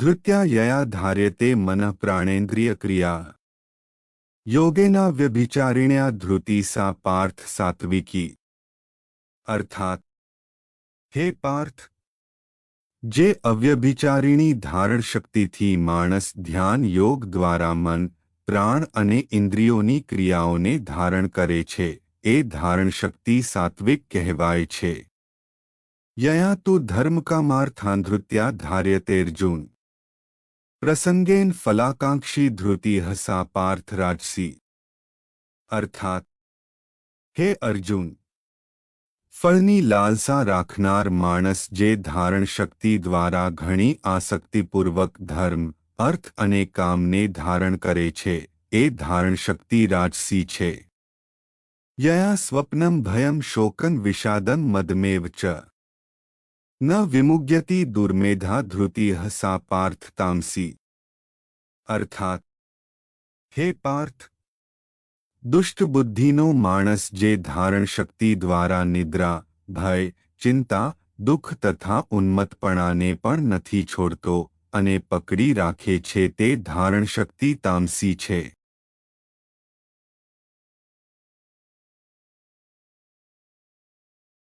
ધૃત્યા યયા ધાર્યતે મનઃ પ્રાણેન્દ્રિય ક્રિયા યોગેના વ્યભિચારિણ્યા ધૃતિ સા પાર્થ સાત્વિકી અર્થાત હે પાર્થ જે અવ્યભિચારિણી ધારણ શક્તિથી માણસ ધ્યાન યોગ દ્વારા મન પ્રાણ અને ઇન્દ્રિયોની ક્રિયાઓને ધારણ કરે છે એ ધારણ શક્તિ સાત્વિક કહેવાય છે યયા તુ ધર્મકામાર્થાંધૃત્યા ધાર્યતેર્જુન પ્રસંગેન ફલાકાંક્ષી ધૃતિ હસા પાર્થ રાજસી અર્થાત હે અર્જુન ફળની લાલસા રાખનાર માણસ જે ધારણ શક્તિ દ્વારા ઘણી આસક્તિપૂર્વક ધર્મ અર્થ અને કામને ધારણ કરે છે એ ધારણ શક્તિ રાજસી છે યયા સ્વપ્નમ ભયમ શોકન વિષાદમ મદમેવ ચ ન વિમુગ્યતિ દુર્મેધા ધૃતિ હસા પાર્થ તામસી અર્થાત હે પાર્થ દુષ્ટ બુદ્ધિનો માણસ જે ધારણ શક્તિ દ્વારા નિદ્રા ભય ચિંતા દુઃખ તથા ઉન્મત્તપણાને પણ નથી છોડતો અને પકડી રાખે છે તે ધારણ શક્તિ તામસી છે